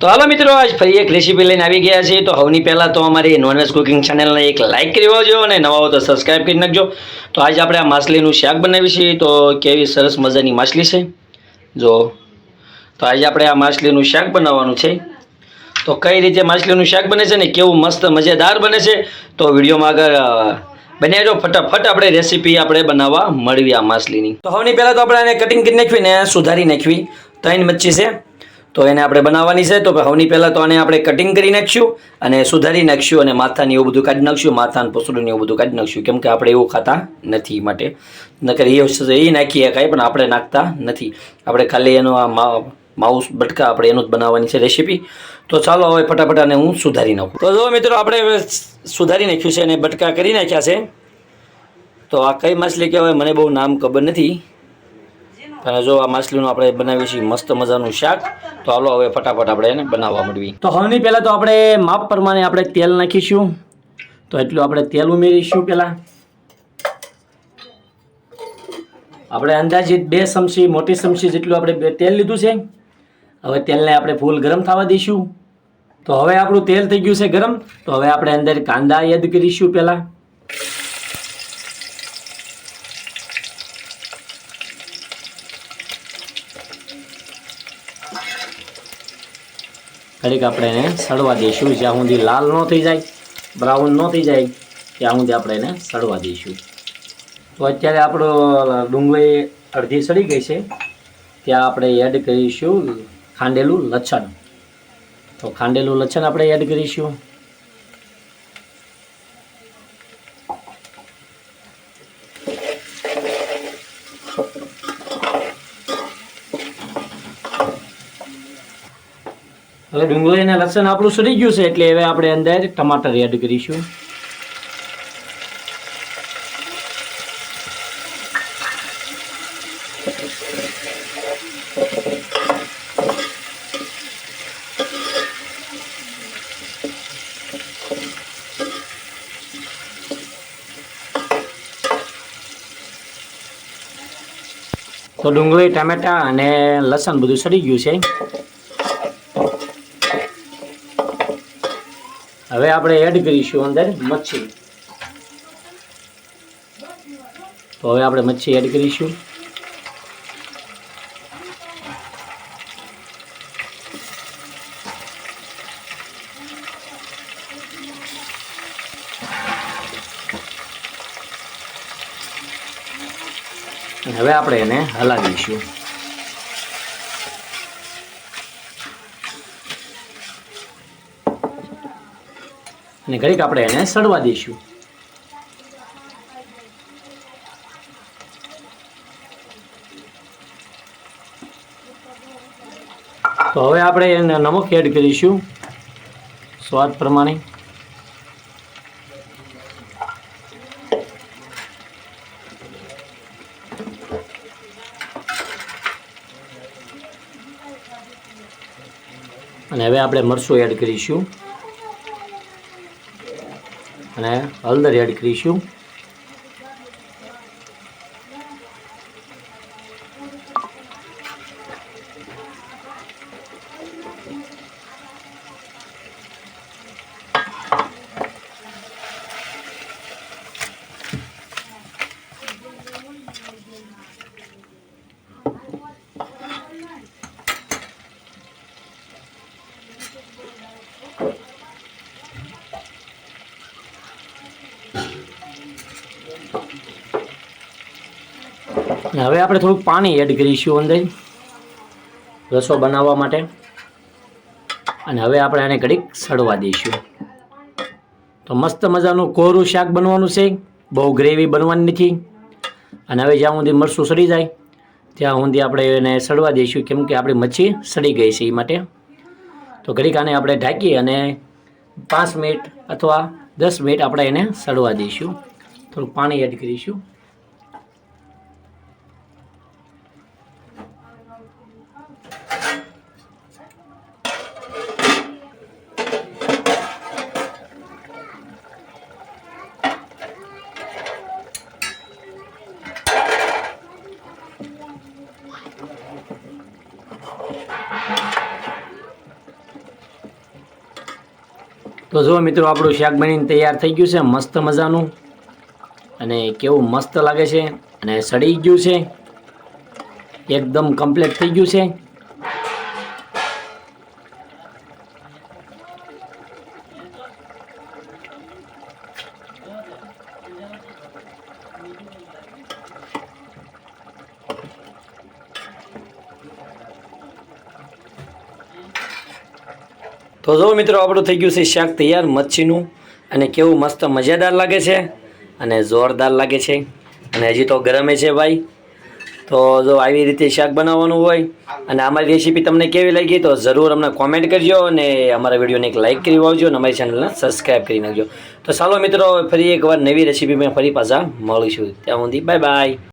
તો હાલો મિત્રો આજ ફરી એક રેસીપી લઈને આવી ગયા છીએ. તો હવની પહેલાં તો અમારી નોનવેજ કુકિંગ ચેનલને એક લાઇક કરી આવજો અને નવા હો તો સબસ્ક્રાઈબ કરી નાખજો. તો આજે આપણે આ માછલીનું શાક બનાવી છીએ. તો કેવી સરસ મજાની માછલી છે. જો તો આજે આપણે આ માછલીનું શાક બનાવવાનું છે. તો કઈ રીતે માછલીનું શાક બને છે ને કેવું મસ્ત મજેદાર બને છે તો વિડીયોમાં આગળ અ, બન્યા જો ફટાફટ આપણે રેસીપી આપણે બનાવવા મળવી આ માછલીની. તો હવની પહેલાં તો આપણે આને કટિંગ કરી નાખવી ને સુધારી નાખવી. ત્રણ મચ્છી છે. તો એને આપણે બનાવવાની છે. તો હવની પહેલાં તો આને આપણે કટિંગ કરી નાખશું અને સુધારી નાખશું અને માથાની એવું બધું કાઢી નાખશું, માથાનું પસુડું એવું બધું કાઢી નાખશું. કેમ કે આપણે એવું ખાતા નથી માટે. નકર એ વસ્તુ એ નાખીએ કાંઈ, પણ આપણે નાખતા નથી. આપણે ખાલી એનો આ માઉસ બટકા આપણે એનું જ બનાવવાની છે રેસીપી તો ચાલો હવે ફટાફટ આને હું સુધારી નાખું. તો જો મિત્રો, આપણે સુધારી નાખ્યું છે અને બટકા કરી નાખ્યા છે. તો આ કઈ માછલી કહેવાય મને બહુ નામ ખબર નથી. અને જો આ માછલીનું આપણે બનાવીએ છીએ મસ્ત મજાનું શાક, તો હાલો હવે ફટાફટ આપણે એને બનાવવા મળવી તો હવેની પહેલાં તો આપણે માપ પ્રમાણે આપણે તેલ નાખીશું. તો એટલું આપણે તેલ ઉમેરીશું પહેલાં. આપણે અંદાજિત બે ચમચી, મોટી ચમચી જેટલું આપણે તેલ લીધું છે. હવે તેલને આપણે ફૂલ ગરમ થવા દઈશું. તો હવે આપણું તેલ થઈ ગયું છે ગરમ. તો હવે આપણે અંદર કાંદા એડ કરીશું પહેલાં. ઘડીક આપણે એને સડવા દઈશું. જ્યાં સુધી લાલ ન થઈ જાય, બ્રાઉન ન થઈ જાય, ત્યાં સુધી આપણે એને સડવા દઈશું. તો અત્યારે આપણો ડુંગળી અડધી સડી ગઈ છે. ત્યાં આપણે એડ કરીશું ખાંડેલું લસણ. તો ખાંડેલું લસણ આપણે એડ કરીશું. હવે ડુંગળી લસણ આપણું સડી ગયું છે એટલે હવે આપણે અંદર ટમાટર એડ કરીશું. તો ડુંગળી, ટામેટા અને લસણ બધું સડી ગયું છે. હવે આપણે એડ કરીશું અંદર મચ્છી. તો હવે આપણે મચ્છી એડ કરીશું. હવે આપણે એને હલાવીશું. અને ઘડીક આપણે એને સડવા દઈશું. તો હવે આપણે એને નમક એડ કરીશું, સ્વાદ પ્રમાણે. અને હવે આપણે મરચું એડ કરીશું. અને હળદર એડ કરીશું હવે આપણે થોડુંક પાણી એડ કરીશું અંદર. રસો બનાવવા માટે. અને હવે આપણે આને ઘડીક સડવા દઈશું. તો મસ્ત મજાનું કોરું શાક બનવાનું છે. બહુ ગ્રેવી બનવાની નથી. અને હવે જ્યાં સુધી મરસું સડી જાય, ત્યાં સુધી આપણે એને સડવા દઈશું. કેમ કે આપણી મચ્છી સડી ગઈ છે એ માટે. તો ઘડીક આને આપણે ઢાંકી અને પાંચ મિનિટ અથવા દસ મિનિટ આપણે એને સડવા દઈશું. થોડુંક પાણી એડ કરીશું. તો જો મિત્રો, આપણું શાક બનીને તૈયાર થઈ ગયું છે, મસ્ત મજાનું. અને કેવું મસ્ત લાગે છે, અને સડી ગયું છે. એકદમ કમ્પ્લીટ થઈ ગયું છે. તો જો મિત્રો, આપણું થઈ ગયું છે શાક તૈયાર મચ્છીનું અને કેવું મસ્ત મજેદાર લાગે છે અને જોરદાર લાગે છે. અને હજી તો ગરમે છે ભાઈ. તો જો આવી રીતે શાક બનાવવાનું હોય અને અમારી રેસીપી તમને કેવી લાગી તો જરૂર અમને કોમેન્ટ કરજો અને અમારા વિડીયોને એક લાઇક કરી આવજો અને અમારી ચેનલને સબસ્ક્રાઈબ કરી નાખજો. તો ચાલો મિત્રો, ફરી એકવાર નવી રેસીપીમાં ફરી પાછા મળીશું. ત્યાં સુધી બાય બાય